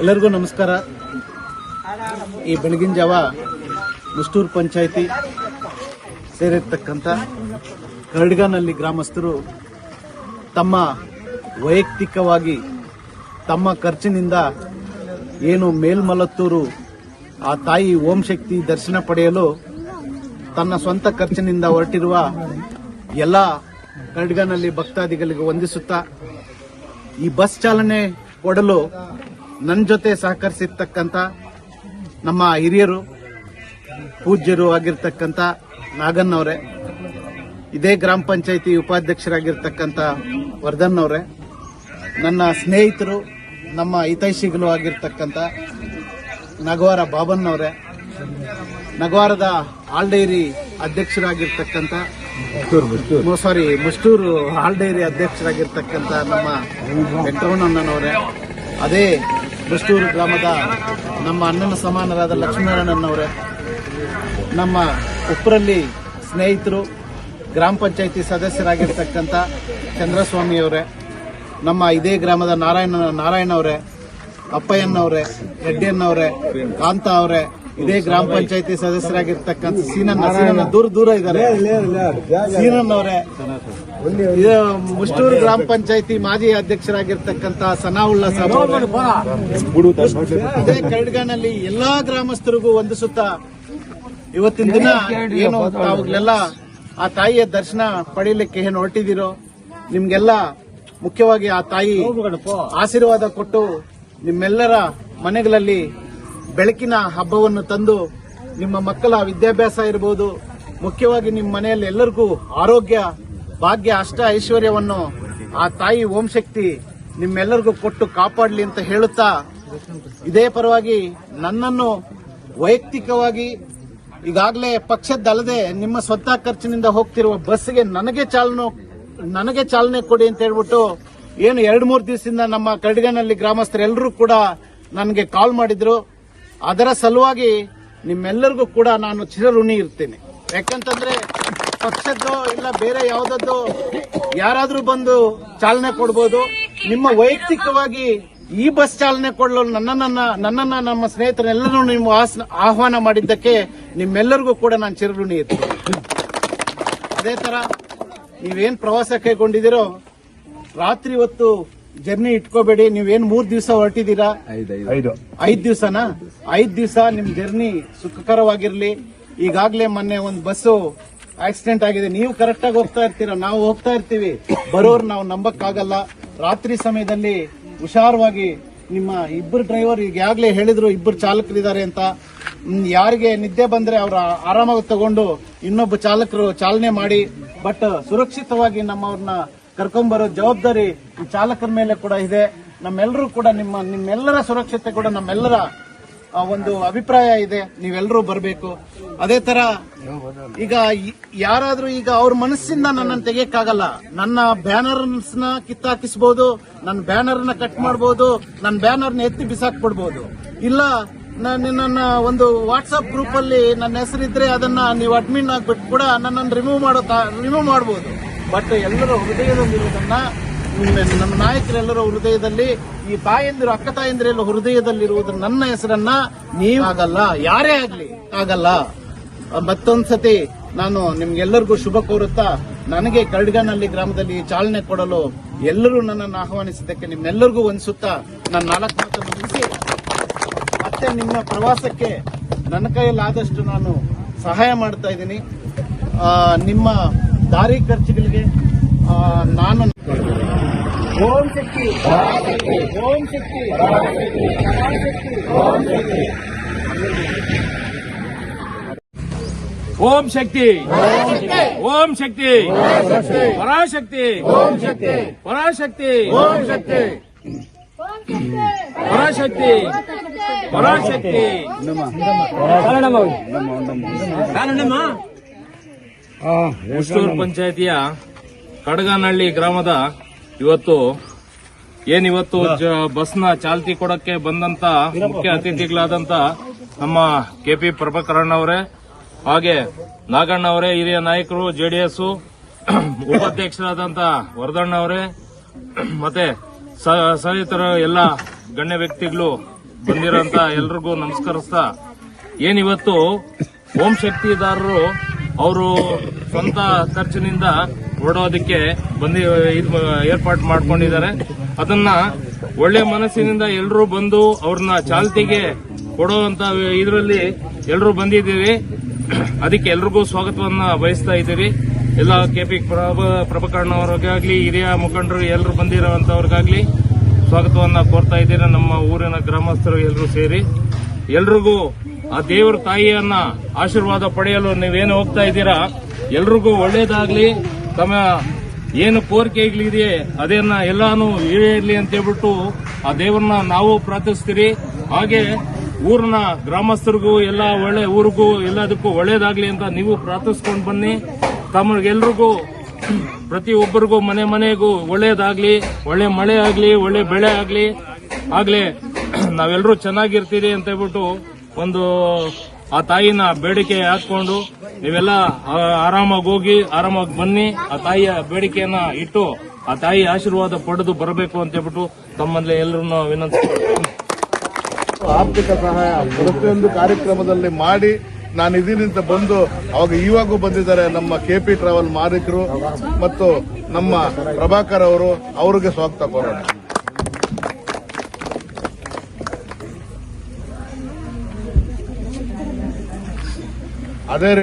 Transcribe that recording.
ಎಲ್ಲರಿಗೂ ನಮಸ್ಕಾರ. ಈ ಬೆಳಗಿನ ಜಾವ ಮುಷ್ಟೂರು ಪಂಚಾಯಿತಿ ಸೇರಿರ್ತಕ್ಕಂಥ ಕರ್ಡ್ಗನಲ್ಲಿ ಗ್ರಾಮಸ್ಥರು ತಮ್ಮ ವೈಯಕ್ತಿಕವಾಗಿ ತಮ್ಮ ಖರ್ಚಿನಿಂದ ಏನು ಮೇಲ್ಮಲತ್ತೂರು ಆ ತಾಯಿ ಓಂ ಶಕ್ತಿ ದರ್ಶನ ಪಡೆಯಲು ತನ್ನ ಸ್ವಂತ ಖರ್ಚಿನಿಂದ ಹೊರಟಿರುವ ಎಲ್ಲ ಕರ್ಡ್ಗನಲ್ಲಿ ಭಕ್ತಾದಿಗಳಿಗೆ ವಂದಿಸುತ್ತಾ ಈ ಬಸ್ ಚಾಲನೆ ಕೊಡಲು ನನ್ನ ಜೊತೆ ಸಹಕರಿಸಿರ್ತಕ್ಕಂಥ ನಮ್ಮ ಹಿರಿಯರು, ಪೂಜ್ಯರು ಆಗಿರ್ತಕ್ಕಂಥ ನಾಗನ್ನವರೇ ಇದೇ ಗ್ರಾಮ ಪಂಚಾಯಿತಿ ಉಪಾಧ್ಯಕ್ಷರಾಗಿರ್ತಕ್ಕಂಥ ವರ್ಧನ್ ಅವರೇ, ನನ್ನ ಸ್ನೇಹಿತರು, ನಮ್ಮ ಹಿತೈಷಿಗಳು ಆಗಿರ್ತಕ್ಕಂಥ ನಗವಾರ ಬಾಬನ್ ಅವರೇ, ನಗವಾರದ ಡೈರಿ ಅಧ್ಯಕ್ಷರಾಗಿರ್ತಕ್ಕಂಥ ಸಾರಿ ಮುಷ್ಟೂರು ಹಾಲ್ ಡೈರಿ ಅಧ್ಯಕ್ಷರಾಗಿರ್ತಕ್ಕಂಥ ನಮ್ಮ ವೆಂಕಟರಮಣಣ್ಣನವರೇ ಅದೇ ಮುಷ್ಟೂರು ಗ್ರಾಮದ ನಮ್ಮ ಅಣ್ಣನ ಸಮಾನರಾದ ಲಕ್ಷ್ಮೀನಾರಾಯಣನವರೇ ನಮ್ಮ ಉಪ್ಪರಲ್ಲಿ ಸ್ನೇಹಿತರು ಗ್ರಾಮ ಪಂಚಾಯಿತಿ ಸದಸ್ಯರಾಗಿರ್ತಕ್ಕಂಥ ಚಂದ್ರಸ್ವಾಮಿಯವರೇ ನಮ್ಮ ಇದೇ ಗ್ರಾಮದ ನಾರಾಯಣ ನಾರಾಯಣ ಅವರೇ ಅಪ್ಪಯ್ಯನವರೇ ರೆಡ್ಡಿಯನ್ನವರೇ ಕಾಂತ ಅವರೇ ಇದೇ ಗ್ರಾಮ ಪಂಚಾಯಿತಿ ಸದಸ್ಯರಾಗಿರ್ತಕ್ಕಂಥ ಸೀನನ್ನ ಸೀನನ್ನ ದೂರ ದೂರ ಇದ್ದಾರೆ. ಸೀನನ್ ಅವರೇ ಇದು ಮುಷ್ಟೂರು ಗ್ರಾಮ ಪಂಚಾಯಿತಿ ಮಾಜಿ ಅಧ್ಯಕ್ಷರಾಗಿರ್ತಕ್ಕಂತ ಸನಾವುಲ್ಲಾ ಸಾಬ್ ಕರ್ಡ್ಗನಲ್ಲಿ ಇದೇ ಕರಡ್ಗನಲ್ಲಿ ಎಲ್ಲಾ ಗ್ರಾಮಸ್ಥರಿಗೂ ವಂದಿಸುತ್ತಾ ಇವತ್ತಿನ ದಿನ ಏನು ತಾವುಗಳೆಲ್ಲ ಆ ತಾಯಿಯ ದರ್ಶನ ಪಡೀಲಿಕ್ಕೆ ಏನು ಹೊರಟಿದ್ದೀರೋ ನಿಮ್ಗೆಲ್ಲ ಮುಖ್ಯವಾಗಿ ಆ ತಾಯಿ ಆಶೀರ್ವಾದ ಕೊಟ್ಟು ನಿಮ್ಮೆಲ್ಲರ ಮನೆಗಳಲ್ಲಿ ಬೆಳಕಿನ ಹಬ್ಬವನ್ನು ತಂದು ನಿಮ್ಮ ಮಕ್ಕಳ ವಿದ್ಯಾಭ್ಯಾಸ ಇರಬಹುದು ಮುಖ್ಯವಾಗಿ ನಿಮ್ಮ ಮನೆಯಲ್ಲಿ ಎಲ್ಲರಿಗೂ ಆರೋಗ್ಯ ಭಾಗ್ಯ ಅಷ್ಟ ಐಶ್ವರ್ಯವನ್ನು ಆ ತಾಯಿ ಓಂ ಶಕ್ತಿ ನಿಮ್ಮೆಲ್ಲರಿಗೂ ಕೊಟ್ಟು ಕಾಪಾಡಲಿ ಅಂತ ಹೇಳುತ್ತಾ, ಇದೇ ಪರವಾಗಿ ನನ್ನನ್ನು ವೈಯಕ್ತಿಕವಾಗಿ ಈಗಾಗಲೇ ಪಕ್ಷದ್ದಲ್ಲದೆ ನಿಮ್ಮ ಸ್ವಂತ ಖರ್ಚಿನಿಂದ ಹೋಗ್ತಿರುವ ಬಸ್ಗೆ ನನಗೆ ಚಾಲನೆ ನನಗೆ ಚಾಲನೆ ಕೊಡಿ ಅಂತ ಹೇಳ್ಬಿಟ್ಟು ಏನು ಎರಡು ಮೂರು ದಿವಸದಿಂದ ನಮ್ಮ ಕರಡಿಗನಲ್ಲಿ ಗ್ರಾಮಸ್ಥರೆಲ್ಲರೂ ಕೂಡ ನನಗೆ ಕಾಲ್ ಮಾಡಿದ್ರು. ಅದರ ಸಲುವಾಗಿ ನಿಮ್ಮೆಲ್ಲರಿಗೂ ಕೂಡ ನಾನು ಚಿರಋಣಿ ಇರ್ತೇನೆ. ಯಾಕಂತಂದ್ರೆ ಪಕ್ಷದ್ದು ಇಲ್ಲ ಬೇರೆ ಯಾವ್ದದ್ದು ಯಾರಾದ್ರೂ ಬಂದು ಚಾಲನೆ ಕೊಡ್ಬೋದು. ನಿಮ್ಮ ವೈಯಕ್ತಿಕವಾಗಿ ಈ ಬಸ್ ಚಾಲನೆ ಕೊಡಲು ನನ್ನನ್ನ ನನ್ನನ್ನ ನಮ್ಮ ಸ್ನೇಹಿತರೆಲ್ಲರೂ ನಿಮ್ಮ ಆಹ್ವಾನ ಮಾಡಿದ್ದಕ್ಕೆ ನಿಮ್ಮೆಲ್ಲರಿಗೂ ಕೂಡ ನಾನು ಚಿರಋಣಿ ಇತ್ತು ಅದೇ ತರ ನೀವೇನ್ ಪ್ರವಾಸ ಕೈಗೊಂಡಿದ್ದೀರೋ ರಾತ್ರಿ ಹೊತ್ತು ಜರ್ನಿ ಇಟ್ಕೋಬೇಡಿ. ನೀವೇನ್ ಮೂರ್ ದಿವಸ ಹೊರಟಿದ್ದೀರಾ? ಐದು. ಐದ್ ದಿವಸನಾ? ಐದ್ ದಿವಸ ನಿಮ್ ಜರ್ನಿ ಸುಖಕರವಾಗಿರ್ಲಿ. ಈಗಾಗಲೇ ಮೊನ್ನೆ ಒಂದು ಬಸ್ಸು ಆಕ್ಸಿಡೆಂಟ್ ಆಗಿದೆ. ನೀವು ಕರೆಕ್ಟ್ ಆಗಿ ಹೋಗ್ತಾ ಇರ್ತೀರಾ? ನಾವು ಹೋಗ್ತಾ ಇರ್ತೀವಿ. ಬರೋರು ನಾವು ನಂಬಕ್ಕಾಗಲ್ಲ. ರಾತ್ರಿ ಸಮಯದಲ್ಲಿ ಹುಷಾರವಾಗಿ ನಿಮ್ಮ ಇಬ್ಬರು ಡ್ರೈವರ್ ಈಗಾಗಲೇ ಹೇಳಿದ್ರು ಇಬ್ಬರು ಚಾಲಕರಿದ್ದಾರೆ ಅಂತ ಯಾರಿಗೆ ನಿದ್ದೆ ಬಂದ್ರೆ ಅವ್ರ ಆರಾಮಾಗಿ ತಗೊಂಡು ಇನ್ನೊಬ್ಬ ಚಾಲಕರು ಚಾಲನೆ ಮಾಡಿ. ಬಟ್ ಸುರಕ್ಷಿತವಾಗಿ ನಮ್ಮವ್ರನ್ನ ಕರ್ಕೊಂಡ್ಬರೋ ಜವಾಬ್ದಾರಿ ಚಾಲಕರ ಮೇಲೆ ಕೂಡ ಇದೆ. ನಮ್ಮೆಲ್ಲರೂ ಕೂಡ ನಿಮ್ಮ, ನಿಮ್ಮೆಲ್ಲರ ಸುರಕ್ಷತೆ ಕೂಡ ನಮ್ಮೆಲ್ಲರ ಒಂದು ಅಭಿಪ್ರಾಯ ಇದೆ ನೀವೆಲ್ಲರೂ ಬರಬೇಕು. ಅದೇ ತರ ಈಗ ಯಾರಾದ್ರೂ ಈಗ ಅವ್ರ ಮನಸ್ಸಿಂದ ನನ್ನನ್ನು ತೆಗಿಯಕ್ಕಾಗಲ್ಲ. ನನ್ನ ಬ್ಯಾನರ್ಸ್ನ ಕಿತ್ತಾಕಿಸ್ಬೋದು, ನನ್ನ ಬ್ಯಾನರ್ನ ಕಟ್ ಮಾಡಬಹುದು ನನ್ನ ಬ್ಯಾನರ್ನ ಎತ್ತಿ ಬಿಸಾಕ್ಬಿಡ್ಬೋದು. ಇಲ್ಲ ನಾನು ನನ್ನ ಒಂದು ವಾಟ್ಸ್ಆಪ್ ಗ್ರೂಪ್ ಅಲ್ಲಿ ನನ್ನ ಹೆಸರಿದ್ರೆ ಅದನ್ನ ನೀವು ಅಡ್ಮಿನ್ ಆಗ್ಬಿಟ್ಟು ಕೂಡ ನನ್ನನ್ನು ರಿಮೂವ್ ಮಾಡೋ ರಿಮೂವ್ ಮಾಡಬಹುದು ಬಟ್ ಎಲ್ಲರೂ ಹೃದಯದಲ್ಲಿರುವುದನ್ನ ನಿಮ್ಮ- ನಾಯಕರೆಲ್ಲರ ಹೃದಯದಲ್ಲಿ ಈ ತಾಯಂದಿರು, ಅಕ್ಕ ತಾಯಂದಿರೆಲ್ಲ ಹೃದಯದಲ್ಲಿರುವುದು ನನ್ನ ಹೆಸರನ್ನ ನೀವು ಆಗಲ್ಲ, ಯಾರೇ ಆಗ್ಲಿ ಆಗಲ್ಲ. ಮತ್ತೊಂದ್ಸತಿ ನಾನು ನಿಮ್ಗೆಲ್ಲರಿಗೂ ಶುಭ ಕೋರುತ್ತಾ, ನನಗೆ ಕರಡ್ಗನಲ್ಲಿ ಗ್ರಾಮದಲ್ಲಿ ಚಾಲನೆ ಕೊಡಲು ಎಲ್ಲರೂ ನನ್ನನ್ನು ಆಹ್ವಾನಿಸಿದ್ದಕ್ಕೆ ನಿಮ್ಮೆಲ್ಲರಿಗೂ ವಂದಿಸುತ್ತಾ ನಾನು ನಾಲ್ಕು ಮಾತು ಮುಗಿಸಿ. ಮತ್ತೆ ನಿಮ್ಮ ಪ್ರವಾಸಕ್ಕೆ ನನ್ನ ಕೈಯಲ್ಲಾದಷ್ಟು ನಾನು ಸಹಾಯ ಮಾಡ್ತಾ ಇದ್ದೀನಿ. ನಿಮ್ಮ ದಾರಿ ಖರ್ಚುಗಳಿಗೆ ನಾನು ಓಂ ಶಕ್ತಿ. ಓಂ ಶಕ್ತಿ. ಓಂ ಶಕ್ತಿ. ಓಂ ಶಕ್ತಿ. ಪರಾಶಕ್ತಿ. ಪರಾಶಕ್ತಿ. ಪರಾಶಕ್ತಿ. ಪರಾಶಕ್ತಿ. ಪಂಚಾಯತಿಯ ಕಡಗನಹಳ್ಳಿ ಗ್ರಾಮದ ಇವತ್ತು ಏನಿವತ್ತು ಬಸ್ನ ಚಾಲ್ತಿ ಕೊಡಕ್ಕೆ ಬಂದಂತ ಮುಖ್ಯ ಅತಿಥಿಗಳಾದಂತ ನಮ್ಮ ಕೆಪಿ ಪ್ರಭಾಕರಣ್ಣ ಅವರೇ ಹಾಗೆ ನಾಗಣ್ಣ ಅವರೇ ಹಿರಿಯ ನಾಯಕರು ಜೆಡಿಎಸ್ ಉಪಾಧ್ಯಕ್ಷರಾದಂತ ವರದಣ್ಣ ಅವರೇ ಮತ್ತೆ ಸಹಿತರ ಎಲ್ಲ ಗಣ್ಯ ವ್ಯಕ್ತಿಗಳು ಬಂದಿರೋಂತ ಎಲ್ರಿಗೂ ನಮಸ್ಕರಿಸ್ತಾ ಏನಿವತ್ತು ಓಂ ಶಕ್ತಿದಾರರು ಅವರು ಸ್ವಂತ ಖರ್ಚಿನಿಂದ ಓಡೋದಕ್ಕೆ ಬಂದಿ ಏರ್ಪಾಟ್ ಮಾಡ್ಕೊಂಡಿದ್ದಾರೆ. ಅದನ್ನ ಒಳ್ಳೆ ಮನಸ್ಸಿನಿಂದ ಎಲ್ಲರೂ ಬಂದು ಅವ್ರನ್ನ ಚಾಲ್ತಿಗೆ ಕೊಡುವಂತ ಇದರಲ್ಲಿ ಎಲ್ಲರೂ ಬಂದಿದ್ದೀವಿ. ಅದಕ್ಕೆ ಎಲ್ರಿಗೂ ಸ್ವಾಗತವನ್ನ ಬಯಸ್ತಾ ಇದ್ದೀರಿ ಎಲ್ಲ ಕೆಪಿ ಪ್ರಭ ಪ್ರಭಕರ್ಣವ್ರಿಗಾಗ್ಲಿ ಹಿರಿಯ ಮುಖಂಡರು ಎಲ್ಲರೂ ಬಂದಿರೋವಂಥವ್ರಿಗಾಗ್ಲಿ ಸ್ವಾಗತವನ್ನ ಕೋರ್ತಾ ಇದ್ದೀರಾ. ನಮ್ಮ ಊರಿನ ಗ್ರಾಮಸ್ಥರು ಎಲ್ಲರೂ ಸೇರಿ. ಎಲ್ರಿಗೂ ಆ ದೇವರ ತಾಯಿಯನ್ನ ಆಶೀರ್ವಾದ ಪಡೆಯಲು ನೀವೇನು ಹೋಗ್ತಾ ಇದ್ದೀರಾ? ಎಲ್ರಿಗೂ ಒಳ್ಳೇದಾಗ್ಲಿ. ತಮ್ಮ ಏನು ಕೋರಿಕೆಗಳಿದೆಯೇ ಅದನ್ನ ಎಲ್ಲಾನು ಈಡೇರ್ಲಿ ಅಂತ ಹೇಳ್ಬಿಟ್ಟು ಆ ದೇವರನ್ನ ನಾವು ಪ್ರಾರ್ಥಿಸ್ತೀರಿ. ಹಾಗೆ ಊರಿನ ಗ್ರಾಮಸ್ಥರಿಗೂ ಎಲ್ಲ ಒಳ್ಳೆ ಊರಿಗೂ ಎಲ್ಲದಕ್ಕೂ ಒಳ್ಳೇದಾಗ್ಲಿ ಅಂತ ನೀವು ಪ್ರಾರ್ಥಿಸ್ಕೊಂಡು ಬನ್ನಿ. ತಮಗೆಲ್ರಿಗೂ ಪ್ರತಿಯೊಬ್ಬರಿಗೂ ಮನೆ ಮನೆಗೂ ಒಳ್ಳೇದಾಗ್ಲಿ, ಒಳ್ಳೆ ಮಳೆ ಆಗ್ಲಿ, ಒಳ್ಳೆ ಬೆಳೆ ಆಗ್ಲಿ. ಆಗ್ಲೇ ನಾವೆಲ್ಲರೂ ಚೆನ್ನಾಗಿರ್ತೀರಿ ಅಂತ ಹೇಳ್ಬಿಟ್ಟು ಒಂದು ಆ ತಾಯಿನ ಬೇಡಿಕೆ ಹಾಕೊಂಡು ನೀವೆಲ್ಲ ಆರಾಮಾಗಿ ಹೋಗಿ, ಆರಾಮಾಗಿ ಬನ್ನಿ. ಆ ತಾಯಿಯ ಬೇಡಿಕೆಯನ್ನ ಇಟ್ಟು ಆ ತಾಯಿ ಆಶೀರ್ವಾದ ಪಡೆದು ಬರಬೇಕು ಅಂತ ಹೇಳ್ಬಿಟ್ಟು ತಮ್ಮಲ್ಲಿ ಎಲ್ಲರನ್ನ ವಿನಂತಿ ಆರ್ಥಿಕ ಸಹಾಯ ಪ್ರತಿಯೊಂದು ಕಾರ್ಯಕ್ರಮದಲ್ಲಿ ಮಾಡಿ ನಾನು ಇದರಿಂದ ಬಂದು ಅವಾಗ ಇವಾಗೂ ಬಂದಿದ್ದಾರೆ ನಮ್ಮ ಕೆಪಿ ಟ್ರಾವೆಲ್ ಮಾಲೀಕರು ಮತ್ತು ನಮ್ಮ ಪ್ರಭಾಕರ್ ಅವರು, ಅವರಿಗೆ ಸ್ವಾಗತ ಕೋರೋಣ. ಅದೇ ರೀತಿ